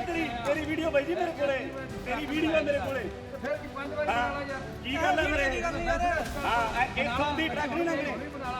ਨਾ ਤੇਰੀ ਤੇਰੀ ਵੀਡੀਓ ਬਾਈ ਜੀ ਮੇਰੇ ਕੋਲੇ। ਤੇਰੀ ਵੀਡੀਓ ਹੈ ਮੇਰੇ ਕੋਲੇ। ਫਿਰ ਕੀ ਪੰਜ ਵਾਰੀ ਹਾਂ ਨਾਲ ਯਾਰ ਕੀ ਗੱਲ ਹੈ ਮੇਰੇ? ਹਾਂ ਇਹ- ਇੱਥੋਂ ਦੀ ਟਰੱਕ ਨਹੀਂ ਲੰਘਣੀ।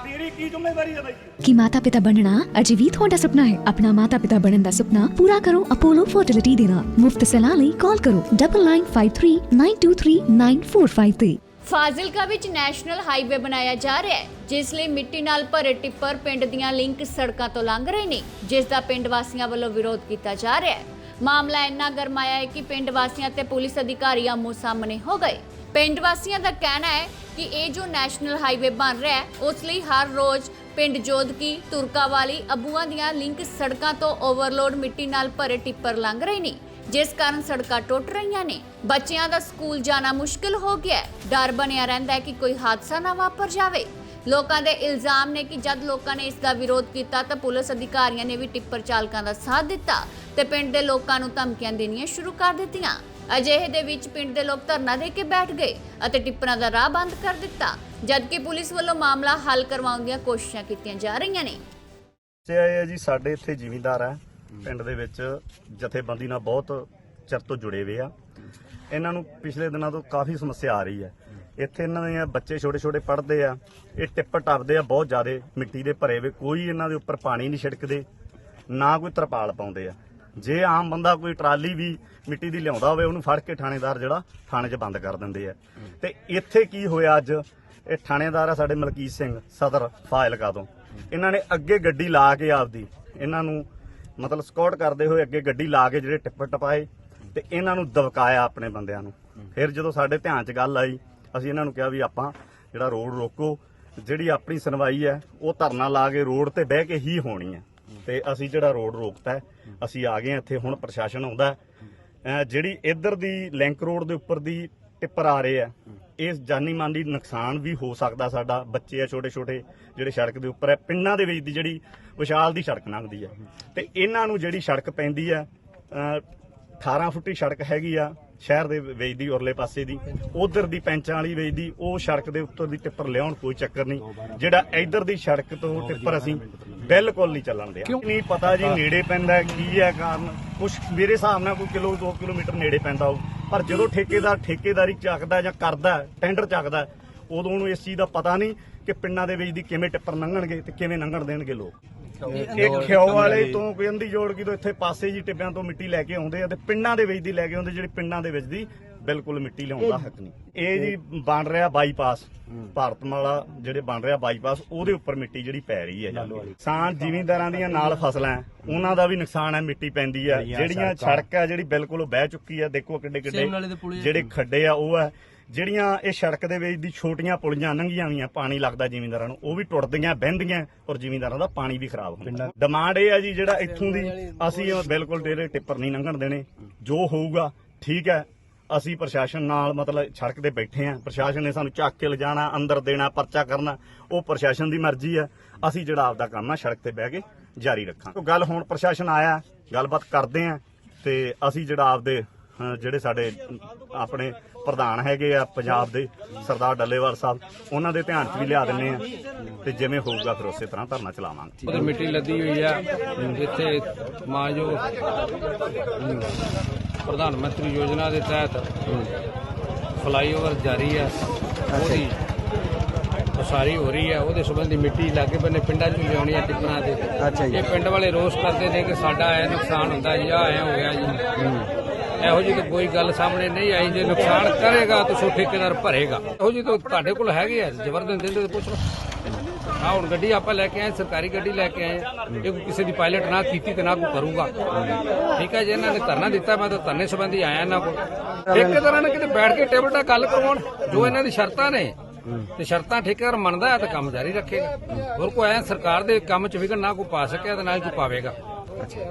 ਤੇਰੀ ਕੀ ਜ਼ਿੰਮੇਵਾਰੀ ਹੈ ਬਾਈ ਜੀ? ਕਿ ਮਾਤਾ ਪਿਤਾ ਬਣਨਾ ਅਜੇ ਵੀ ਤੁਹਾਡਾ ਸੁਪਨਾ ਹੈ। ਆਪਣਾ ਮਾਤਾ ਪਿਤਾ ਬਣਨ ਦਾ ਸੁਪਨਾ ਪੂਰਾ ਕਰੋ ਅਪੋਲੋ ਫਰਟੀਲਿਟੀ ਦੇ ਨਾਲ। ਮੁਫਤ ਸਲਾਹ ਲਈ ਕਾਲ ਕਰੋ 9953923945 ਤੇ। ਫਾਜ਼ਿਲਕਾ ਵਿੱਚ ਨੈਸ਼ਨਲ ਹਾਈਵੇ ਬਣਾਇਆ ਜਾ ਰਿਹਾ ਹੈ ਜਿਸ ਲਈ ਮਿੱਟੀ ਨਾਲ ਭਰੇ ਟਿੱਪਰ ਪਿੰਡ ਦੀਆਂ ਲਿੰਕ ਸੜਕਾਂ ਤੋਂ ਲੰਘ ਰਹੇ ਨੇ ਜਿਸ ਦਾ ਪਿੰਡ ਵਾਸੀਆਂ ਵੱਲੋਂ ਵਿਰੋਧ ਕੀਤਾ ਜਾ ਰਿਹਾ ਹੈ। ਮਾਮਲਾ ਇੰਨਾ ਗਰਮਾਇਆ ਹੈ ਕਿ ਪਿੰਡ ਵਾਸੀਆਂ ਤੇ ਪੁਲਿਸ ਅਧਿਕਾਰੀ ਆਮੋ ਸਾਹਮਣੇ ਹੋ ਗਏ। ਪਿੰਡ ਵਾਸੀਆਂ ਦਾ ਕਹਿਣਾ ਹੈ ਕਿ ਇਹ ਜੋ ਨੈਸ਼ਨਲ ਹਾਈਵੇ ਬਣ ਰਿਹਾ ਹੈ, ਉਸ ਲਈ ਹਰ ਰੋਜ਼ ਪਿੰਡ ਜੋਦਕੀ ਤੁਰਕਾਵਾਲੀ, ਅਬੂਆਂ ਦੀਆਂ ਲਿੰਕ ਸੜਕਾਂ ਤੋਂ ਓਵਰਲੋਡ ਮਿੱਟੀ ਨਾਲ ਭਰੇ ਟਿੱਪਰ ਲੰਘ ਰਹੇ ਨੇ, ਜਿਸ ਕਾਰਨ ਸੜਕਾਂ ਟੁੱਟ ਰਹੀਆਂ ਨੇ। ਬੱਚਿਆਂ ਦਾ ਸਕੂਲ ਜਾਣਾ ਮੁਸ਼ਕਲ ਹੋ ਗਿਆ ਡਰ ਬਣਿਆ ਰਹਿੰਦਾ ਹੈ ਕਿ ਕੋਈ ਹਾਦਸਾ ਨਾ ਵਾਪਰ ਜਾਵੇ। ਲੋਕਾਂ ਦੇ ਇਲਜ਼ਾਮ ਨੇ ਕਿ ਜਦ ਲੋਕਾਂ ਨੇ ਇਸ ਦਾ ਵਿਰੋਧ ਕੀਤਾ ਤਾਂ ਪੁਲਿਸ ਅਧਿਕਾਰੀਆਂ ਨੇ ਵੀ ਟਿੱਪਰ ਚਾਲਕਾਂ ਦਾ ਸਾਥ ਦਿੱਤਾ ਤੇ ਪਿੰਡ ਦੇ ਲੋਕਾਂ ਨੂੰ ਧਮਕੀਆਂ ਦੇਣੀਆਂ ਸ਼ੁਰੂ ਕਰ ਦਿੱਤੀਆਂ। ਅਜਿਹੇ ਦੇ ਵਿੱਚ ਪਿੰਡ ਦੇ ਲੋਕ ਧਰਨਾ ਦੇ ਕੇ ਬੈਠ ਗਏ ਅਤੇ ਟਿੱਪਰਾਂ ਦਾ ਰਾਹ ਬੰਦ ਕਰ ਦਿੱਤਾ, ਜਦਕਿ ਪੁਲਿਸ ਵੱਲੋਂ ਮਾਮਲਾ ਹੱਲ ਕਰਵਾਉਣ ਦੀਆਂ ਕੋਸ਼ਿਸ਼ਾਂ ਕੀਤੀਆਂ ਜਾ ਰਹੀਆਂ ਨੇ। ਤੇ ਇਹ ਹੈ ਜੀ, ਸਾਡੇ ਇੱਥੇ ਜ਼ਿਮੀਂਦਾਰ ਆ। ਪਿੰਡ ਦੇ ਵਿੱਚ ਜਥੇਬੰਦੀ ਨਾਲ ਬਹੁਤ ਚਿਰ ਤੋਂ ਜੁੜੇ ਹੋਏ ਆ। ਇਹਨਾਂ ਨੂੰ ਪਿਛਲੇ ਦਿਨਾਂ ਤੋਂ ਕਾਫੀ ਸਮੱਸਿਆ ਆ ਰਹੀ ਹੈ। ਇੱਥੇ ਇਹਨਾਂ ਦੇ ਬੱਚੇ ਛੋਟੇ ਛੋਟੇ ਪੜ੍ਹਦੇ ਆ, ਇਹ ਟਿੱਪ ਟੱਪਦੇ ਆ ਬਹੁਤ ਜ਼ਿਆਦਾ ਮਿੱਟੀ ਦੇ ਭਰੇ ਵੇ ਕੋਈ ਇਹਨਾਂ ਦੇ ਉੱਪਰ ਪਾਣੀ ਨਹੀਂ ਛਿੜਕਦੇ, ਨਾ ਕੋਈ ਤਰਪਾਲ ਪਾਉਂਦੇ ਆ। ਜੇ ਆਮ ਬੰਦਾ ਕੋਈ ਟਰਾਲੀ ਵੀ ਮਿੱਟੀ ਦੀ ਲਿਆਉਂਦਾ ਹੋਵੇ, ਉਹਨੂੰ ਫੜ ਕੇ ਥਾਣੇਦਾਰ ਜਿਹੜਾ ਥਾਣੇ 'ਚ ਬੰਦ ਕਰ ਦਿੰਦੇ ਆ। ਤੇ ਇੱਥੇ ਕੀ ਹੋਇਆ ਅੱਜ? ਇਹ ਥਾਣੇਦਾਰ ਆ ਸਾਡੇ ਮਲਕੀਤ ਸਿੰਘ ਸਦਰ ਫਾਜ਼ਿਲਕਾ ਤੋਂ। ਇਹਨਾਂ ਨੇ ਅੱਗੇ ਗੱਡੀ ਲਾ ਕੇ ਆਪਦੀ, ਇਹਨਾਂ ਨੂੰ ਮਤਲਬ ਸਕਾਟ ਕਰਦੇ ਹੋਏ ਅੱਗੇ ਗੱਡੀ ਲਾ ਕੇ ਜਿਹੜੇ ਟਿੱਪਰ ਟਪਾਏ ਤੇ ਇਹਨਾਂ ਨੂੰ ਦਬਕਾਇਆ ਆਪਣੇ ਬੰਦਿਆਂ ਨੂੰ। ਫਿਰ ਜਦੋਂ ਸਾਡੇ ਧਿਆਨ 'ਚ ਗੱਲ ਆਈ ਅਸੀਂ ਇਹਨਾਂ ਨੂੰ ਕਿਹਾ ਵੀ ਆਪਾਂ ਜਿਹੜਾ ਰੋਡ ਰੋਕੋ ਜਿਹੜੀ ਆਪਣੀ ਸੁਣਵਾਈ ਹੈ ਉਹ ਧਰਨਾ ਲਾ ਕੇ ਰੋਡ ਤੇ ਬਹਿ ਕੇ ਹੀ ਹੋਣੀ ਹੈ। ਤੇ ਅਸੀਂ ਜਿਹੜਾ ਰੋਡ ਰੋਕਤਾ ਹੈ, ਅਸੀਂ ਆ ਗਏ ਹਾਂ ਇੱਥੇ ਹੁਣ ਪ੍ਰਸ਼ਾਸਨ ਆਉਂਦਾ ਜਿਹੜੀ ਇੱਧਰ ਦੀ ਲਿੰਕ ਰੋਡ ਦੇ ਉੱਪਰ ਦੀ ਟਿੱਪਰ ਆ ਰਹੇ ਆ ਇਸ ਜਾਨੀ ਮਾਲੀ ਨੁਕਸਾਨ ਵੀ ਹੋ ਸਕਦਾ ਸਾਡਾ। ਬੱਚੇ ਆ ਛੋਟੇ ਛੋਟੇ ਜਿਹੜੇ ਸੜਕ ਦੇ ਉੱਪਰ ਹੈ ਪਿੰਡਾਂ ਦੇ ਵਿੱਚ ਦੀ ਜਿਹੜੀ ਵਿਸ਼ਾਲ ਦੀ ਸੜਕ ਲੰਘਦੀ ਹੈ। ਤੇ ਇਹਨਾਂ ਨੂੰ ਜਿਹੜੀ ਸੜਕ ਪੈਂਦੀ ਹੈ 18 ਫੁੱਟੀ ਸੜਕ ਹੈਗੀ ਆ ਸ਼ਹਿਰ ਦੇ ਵਿੱਚ ਦੀ ਉਰਲੇ ਪਾਸੇ ਦੀ। ਉਧਰ ਦੀ ਪੈਂਚਾਂ ਵਾਲੀ ਵਿੱਚ ਦੀ ਉਹ ਸੜਕ ਦੇ ਉੱਤੋਂ ਦੀ ਟਿੱਪਰ ਲਿਆਉਣ ਕੋਈ ਚੱਕਰ ਨਹੀਂ। ਜਿਹੜਾ ਇੱਧਰ ਦੀ ਸੜਕ ਤੋਂ ਟਿੱਪਰ ਅਸੀਂ ਬਿਲਕੁਲ ਨਹੀਂ ਚੱਲਣ ਦਿਆ। ਨਹੀਂ ਪਤਾ ਜੀ ਨੇੜੇ ਪੈਂਦਾ ਕੀ ਹੈ ਕਾਰਨ। ਕੁਝ ਮੇਰੇ ਹਿਸਾਬ ਨਾਲ ਕੋਈ ਕਿਲੋ 2 ਕਿਲੋਮੀਟਰ ਨੇੜੇ ਪੈਂਦਾ ਹੋ ਪਰ ਜਦੋਂ ਠੇਕੇਦਾਰ ਠੇਕੇਦਾਰੀ ਚੱਕਦਾ ਜਾਂ ਕਰਦਾ ਟੈਂਡਰ ਚੱਕਦਾ ਉਦੋਂ ਉਹਨੂੰ ਇਸ ਚੀਜ਼ ਦਾ ਪਤਾ ਨਹੀਂ ਕਿ ਪਿੰਡਾਂ ਦੇ ਵਿੱਚ ਦੀ ਕਿਵੇਂ ਟਿੱਪਰ ਲੰਘਣਗੇ ਤੇ ਕਿਵੇਂ ਲੰਘਣ ਦੇਣਗੇ ਲੋਕ। ਇਹ ਖਿਓ ਵਾਲੇ ਤੋਂ ਕਹਿੰਦੀ ਜੋੜ ਕੀ ਤੋਂ ਇੱਥੇ ਪਾਸੇ ਜੀ ਟਿੱਬਿਆਂ ਤੋਂ ਮਿੱਟੀ ਲੈ ਕੇ ਆਉਂਦੇ ਆ ਤੇ ਪਿੰਡਾਂ ਦੇ ਵਿੱਚ ਦੀ ਲੈ ਕੇ ਆਉਂਦੇ ਜਿਹੜੇ ਪਿੰਡਾਂ ਦੇ ਵਿੱਚ ਦੀ ਬਿਲਕੁਲ ਮਿੱਟੀ ਲਿਆਉਣ ਦਾ ਹੱਕ ਨਹੀਂ। ਇਹ ਜੀ ਬਣ ਰਿਹਾ ਬਾਈਪਾਸ ਭਾਰਤਮਾਲਾ ਜਿਹੜੇ ਬਣ ਰਿਹਾ ਬਾਈਪਾਸ ਉਹਦੇ ਉੱਪਰ ਮਿੱਟੀ ਜਿਹੜੀ ਪੈ ਰਹੀ ਹੈ। ਕਿਸਾਨ ਜ਼ਿਮੀਂਦਾਰਾਂ ਦੀਆਂ ਨਾਲ ਫਸਲਾਂ ਉਹਨਾਂ ਦਾ ਵੀ ਨੁਕਸਾਨ ਹੈ ਮਿੱਟੀ ਪੈਂਦੀ ਹੈ। ਜਿਹੜੀਆਂ ਸੜਕ ਹੈ ਜਿਹੜੀ ਬਿਲਕੁਲ ਬਹਿ ਚੁੱਕੀ ਹੈ ਦੇਖੋ ਕਿੱਡੇ ਕਿੱਡੇ ਜਿਹੜੇ ਖੱਡੇ ਆ ਉਹ ਹੈ। ਜਿਹੜੀਆਂ ਇਹ ਸੜਕ ਦੇ ਵਿੱਚ ਦੀ ਛੋਟੀਆਂ ਪੁਲੀਆਂ ਲੰਘੀਆਂ ਵੀਆਂ ਪਾਣੀ ਲੱਗਦਾ ਜ਼ਿਮੀਂਦਾਰਾਂ ਨੂੰ ਉਹ ਵੀ ਟੁੱਟਦੀਆਂ ਬਹਿੰਦੀਆਂ ਔਰ ਜ਼ਿਮੀਂਦਾਰਾਂ ਦਾ ਪਾਣੀ ਵੀ ਖਰਾਬ ਹੁੰਦਾ। ਡਿਮਾਂਡ ਇਹ ਹੈ ਜੀ ਜਿਹੜਾ ਇੱਥੋਂ ਦੀ ਅਸੀਂ ਉਹ ਬਿਲਕੁਲ ਡੇਰੇ ਟਿੱਪਰ ਨਹੀਂ ਲੰਘਣ ਦੇਣੇ। ਜੋ ਹੋਊਗਾ ਠੀਕ ਹੈ ਅਸੀਂ ਪ੍ਰਸ਼ਾਸਨ ਨਾਲ ਮਤਲਬ ਸੜਕ ਤੇ ਬੈਠੇ ਆ ਪ੍ਰਸ਼ਾਸਨ ਨੇ ਸਾਨੂੰ ਚੱਕ ਕੇ ਲਿਜਾਣਾ ਅੰਦਰ ਦੇਣਾ ਪਰਚਾ ਕਰਨਾ ਉਹ ਪ੍ਰਸ਼ਾਸਨ ਦੀ ਮਰਜ਼ੀ ਹੈ। ਅਸੀਂ ਜਿਹੜਾ ਆਪਦਾ ਕੰਮ ਆ ਸੜਕ ਤੇ ਬਹਿ ਕੇ ਜਾਰੀ ਰੱਖਾਂਗੇ। ਗੱਲ ਹੁਣ ਪ੍ਰਸ਼ਾਸਨ ਆਇਆ ਗੱਲਬਾਤ ਕਰਦੇ ਆ ਤੇ ਅਸੀਂ ਜਿਹੜਾ ਆਪਦੇ ਜਿਹੜੇ ਸਾਡੇ ਆਪਣੇ ਪ੍ਰਧਾਨ ਹੈਗੇ ਆ ਪੰਜਾਬ ਦੇ ਸਰਦਾਰ ਡੱਲੇਵਾਲ ਸਾਹਿਬ ਉਹਨਾਂ ਦੇ ਧਿਆਨ 'ਚ ਵੀ ਲਿਆ ਦਿੰਨੇ ਆ। ਤੇ ਜਿਵੇਂ ਹੋਊਗਾ ਫਿਰ ਉਸੇ ਤਰ੍ਹਾਂ ਧਰਨਾ ਚਲਾਵਾਂਗੇ। ਉਧਰ ਮਿੱਟੀ ਲੱਦੀ ਹੋਈ ਆ ਜਿੱਥੇ ਮਾਜੋ ਪ੍ਰਧਾਨ ਮੰਤਰੀ ਯੋਜਨਾ ਦੇ ਤਹਿਤ ਫਲਾਈਓਵਰ ਜਾਰੀ ਆ ਉਹਦੀ ਉਸਾਰੀ ਹੋ ਰਹੀ ਆ ਉਹਦੇ ਸੰਬੰਧੀ ਮਿੱਟੀ ਲਾਗੇ ਬੰਨੇ ਪਿੰਡਾਂ 'ਚ ਲਿਆਉਣੀ ਆ ਟਿੱਪਰਾਂ ਦੇ ਅੱਛਾ ਜੀ। ਇਹ ਪਿੰਡ ਵਾਲੇ ਰੋਸ ਕਰਦੇ ਨੇ ਕਿ ਸਾਡਾ ਐ ਨੁਕਸਾਨ ਹੁੰਦਾ ਜੀ ਆ ਐ ਹੋ ਗਿਆ ਜੀ। ਇਹੋ ਜਿਹੀ ਤਾਂ ਕੋਈ ਗੱਲ ਸਾਹਮਣੇ ਨਹੀਂ ਆਈ ਜੇ ਨੁਕਸਾਨ ਕਰੇਗਾ ਤਾਂ ਸੋ ਠੇਕੇਦਾਰ ਭਰੇਗਾ। ਇਹੋ ਜਿਹੀ ਤਾਂ ਤੁਹਾਡੇ ਕੋਲ ਹੈਗੇ ਆ, ਜ਼ਬਰਦਸਤ ਦਿੰਦੇ ਤੇ ਪੁੱਛ ਲਓ। ਆ ਹੁਣ ਗੱਡੀ ਆਪਾਂ ਲੈ ਕੇ ਆਏ, ਸਰਕਾਰੀ ਗੱਡੀ ਲੈ ਕੇ ਆਏ ਇਹ ਕਿਸੇ ਦੀ ਪਾਇਲਟ ਨਾ ਕੀਤੀ ਤੇ ਨਾ ਕੋਈ ਕਰੂਗਾ। ਠੀਕ ਹੈ ਜੇ, ਇਹਨਾਂ ਨੇ ਧਰਨਾ ਦਿੱਤਾ, ਮੈਂ ਤਾਂ ਧਰਨੇ ਸੰਬੰਧੀ ਆਇਆ ਇਹਨਾਂ ਕੋਲ। ਠੇਕੇਦਾਰਾਂ ਨੇ ਕਿਤੇ ਬੈਠ ਕੇ ਟੇਬਲ ਤੇ ਗੱਲ ਕਰਵਾਉਣ, ਜੋ ਇਹਨਾਂ ਦੀ ਸ਼ਰਤਾਂ ਨੇ। ਤੇ ਸ਼ਰਤਾਂ ਠੇਕੇਦਾਰ ਮੰਨਦਾ ਹੈ ਤਾਂ ਕੰਮ ਜਾਰੀ ਰੱਖੇਗਾ ਹੋਰ ਕੋਈ ਐ ਸਰਕਾਰ ਦੇ ਕੰਮ 'ਚ ਵਿਗੜ ਨਾ ਕੋਈ ਪਾ ਸਕਿਆ ਤੇ ਨਾ ਹੀ ਕੋਈ ਪਾਵੇਗਾ।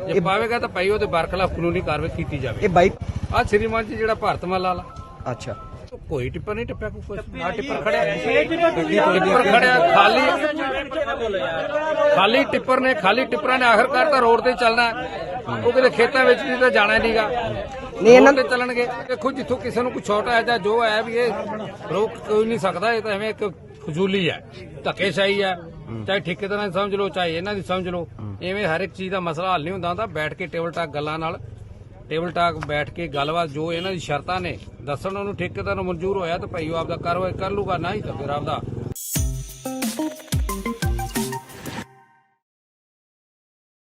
ਜੇ ਪਾਵੇਗਾ ਤਾਂ ਭਾਈ ਉਹਦੇ ਬਰਖਲਾਫ ਕਾਨੂੰਨੀ ਕਾਰਵਾਈ ਕੀਤੀ ਜਾਵੇ। ਇਹ ਬਾਈ ਆ ਸ਼੍ਰੀਮਾਨ ਜੀ ਜਿਹੜਾ ਭਾਰਤਮਾਲਾ ਵਾਲਾ ਅੱਛਾ। ਕੋਈ ਟਿੱਪਰ ਨਹੀਂ ਟੱਪਿਆ ਕੋਈ ਆ ਟਿੱਪਰ ਖੜਿਆ। ਟਿੱਪਰ ਖੜਿਆ। ਖਾਲੀ ਖਾਲੀ ਟਿੱਪਰ ਨੇ ਖਾਲੀ ਟਿੱਪਰਾਂ ਨੇ ਆਖਰਕਾਰ ਤਾਂ ਰੋਡ ਤੇ ਚੱਲਣਾ। ਉਹ ਕਿਤੇ ਖੇਤਾਂ ਵਿੱਚ ਵੀ ਤਾਂ ਜਾਣਾ ਨਹੀਂਗਾ ਨਹੀਂ ਇਹਨਾਂ ਤੇ ਚੱਲਣਗੇ। ਦੇਖੋ ਜਿੱਥੋਂ ਕਿਸੇ ਨੂੰ ਕੋਈ ਛੋਟਾ ਹੈ ਜਾਂ ਜੋ ਹੈ ਵੀ ਇਹ ਰੋਕ ਕੋਈ ਨਹੀਂ ਸਕਦਾ। ਇਹ ਤਾਂ ਐਵੇਂ ਇੱਕ ਫਜ਼ੂਲੀ ਹੈ। ਧੱਕੇਸ਼ਾਹੀ ਹੈ। ਚਾਹੇ ਠੇਕੇਦਾਰਾਂ ਦੀ ਸਮਝ ਲਓ ਚਾਹੇ ਇਹਨਾਂ ਦੀ ਸਮਝ ਲਓ। ਐਵੇਂ ਹਰ ਇੱਕ ਚੀਜ਼ ਦਾ ਮਸਲਾ ਹੱਲ ਨਹੀਂ ਹੁੰਦਾ ਹੁੰਦਾ ਬੈਠ ਕੇ ਟੇਬਲ ਟਾਕ ਗੱਲਾਂ ਨਾਲ ਟੇਬਲ ਟਾਕ ਬੈਠ ਕੇ ਗੱਲਬਾਤ ਜੋ ਇਹਨਾਂ ਦੀ ਸ਼ਰਤਾਂ ਨੇ, ਦੱਸਣ ਉਹਨੂੰ ਠੇਕੇਦਾਰ ਨੂੰ ਮਨਜ਼ੂਰ ਹੋਇਆ ਤਾਂ ਭਾਈ ਉਹ ਆਪਦਾ ਕਾਰਵਾਈ ਕਰ ਲੂਗਾ ਨਹੀਂ ਤਾਂ ਫਿਰ ਆਪਦਾ